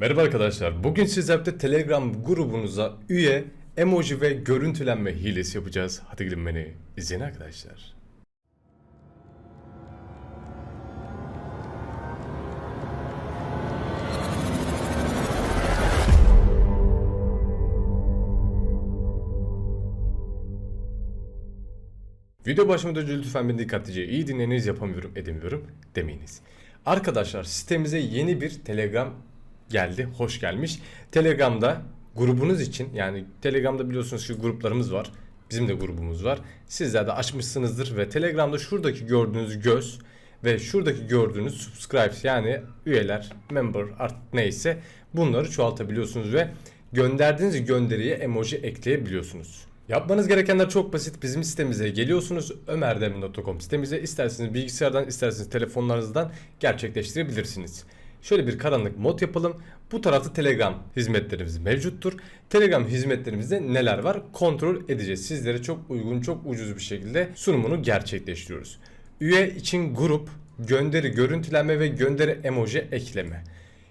Merhaba arkadaşlar. Bugün sizlerle Telegram grubunuza üye, emoji ve görüntülenme hilesi yapacağız. Hadi gelin beni izleyin arkadaşlar. Video başlamadan önce lütfen beni dikkatlice iyi dinleyiniz yapamıyorum edemiyorum demeyiniz. Arkadaşlar sitemize yeni bir Telegram geldi. Hoş gelmiş. Telegram'da grubunuz için yani Telegram'da biliyorsunuz ki gruplarımız var. Bizim de grubumuz var. Sizler de açmışsınızdır ve Telegram'da şuradaki gördüğünüz göz ve şuradaki gördüğünüz subscribes yani üyeler, member artık neyse bunları çoğaltabiliyorsunuz ve gönderdiğiniz gönderiye emoji ekleyebiliyorsunuz. Yapmanız gerekenler çok basit. Bizim sitemize geliyorsunuz. ömerdemir.com sitemize isterseniz bilgisayardan isterseniz telefonlarınızdan gerçekleştirebilirsiniz. Şöyle bir karanlık mod yapalım. Bu tarafta Telegram hizmetlerimiz mevcuttur. Telegram hizmetlerimizde neler var kontrol edeceğiz. Sizlere çok uygun, çok ucuz bir şekilde sunumunu gerçekleştiriyoruz. Üye için grup, gönderi görüntülenme ve gönderi emoji ekleme.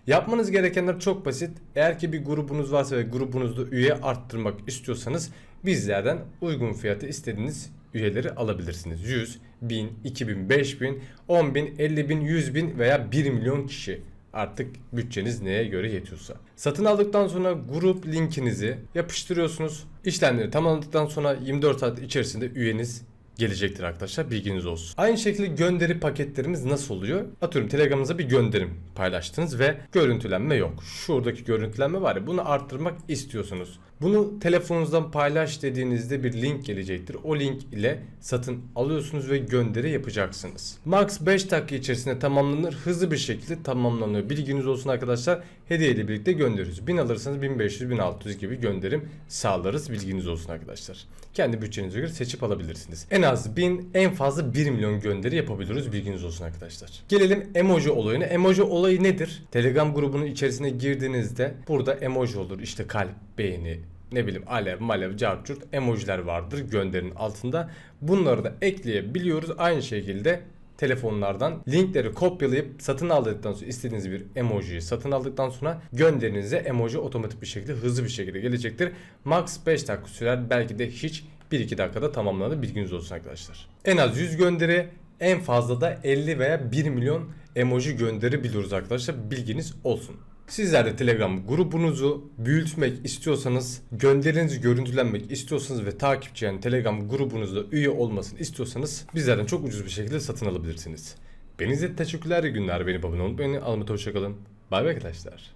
Yapmanız gerekenler çok basit. Eğer ki bir grubunuz varsa ve grubunuzda üye arttırmak istiyorsanız bizlerden uygun fiyatı istediğiniz üyeleri alabilirsiniz. 100, 1000, 2000, 5000, 10000, 50000, 100000 veya 1 milyon kişi. Artık bütçeniz neye göre yetiyorsa. Satın aldıktan sonra grup linkinizi yapıştırıyorsunuz. İşlemleri tamamladıktan sonra 24 saat içerisinde üyeniz gelecektir arkadaşlar bilginiz olsun. Aynı şekilde gönderi paketlerimiz nasıl oluyor? Atıyorum Telegram'ınıza bir gönderim paylaştınız ve görüntülenme yok. Şuradaki görüntülenme var ya bunu arttırmak istiyorsunuz. Bunu telefonunuzdan paylaş dediğinizde bir link gelecektir. O link ile satın alıyorsunuz ve gönderi yapacaksınız. Max 5 dakika içerisinde tamamlanır. Hızlı bir şekilde tamamlanıyor. Bilginiz olsun arkadaşlar. Hediye ile birlikte gönderiyoruz. 1000 alırsanız 1500 1600 gibi gönderim sağlarız. Bilginiz olsun arkadaşlar. Kendi bütçenize göre seçip alabilirsiniz. En az 1000 en fazla 1 milyon gönderi yapabiliyoruz. Bilginiz olsun arkadaşlar. Gelelim emoji olayına. Emoji olayı nedir? Telegram grubunun içerisine girdiğinizde burada emoji olur. İşte kalp, beğeni, ne bileyim alev, malev, cartçurt emojiler vardır gönderinin altında. Bunları da ekleyebiliyoruz. Aynı şekilde telefonlardan linkleri kopyalayıp satın aldıktan sonra istediğiniz bir emojiyi satın aldıktan sonra gönderinize emoji otomatik bir şekilde hızlı bir şekilde gelecektir. Max 5 dakika sürer belki de hiç 1-2 dakikada tamamlanır bilginiz olsun arkadaşlar. En az 100 gönderi en fazla da 50 veya 1 milyon emoji gönderebiliyoruz arkadaşlar bilginiz olsun. Sizler de Telegram grubunuzu büyütmek istiyorsanız, gönderinizi görüntülenmek istiyorsanız ve takipçi yani Telegram grubunuzda üye olmasını istiyorsanız bizlerden çok ucuz bir şekilde satın alabilirsiniz. Beni izlediğiniz teşekkürler, günler. Beni olmayı unutmayın. Almıta hoşçakalın. Bay bay arkadaşlar.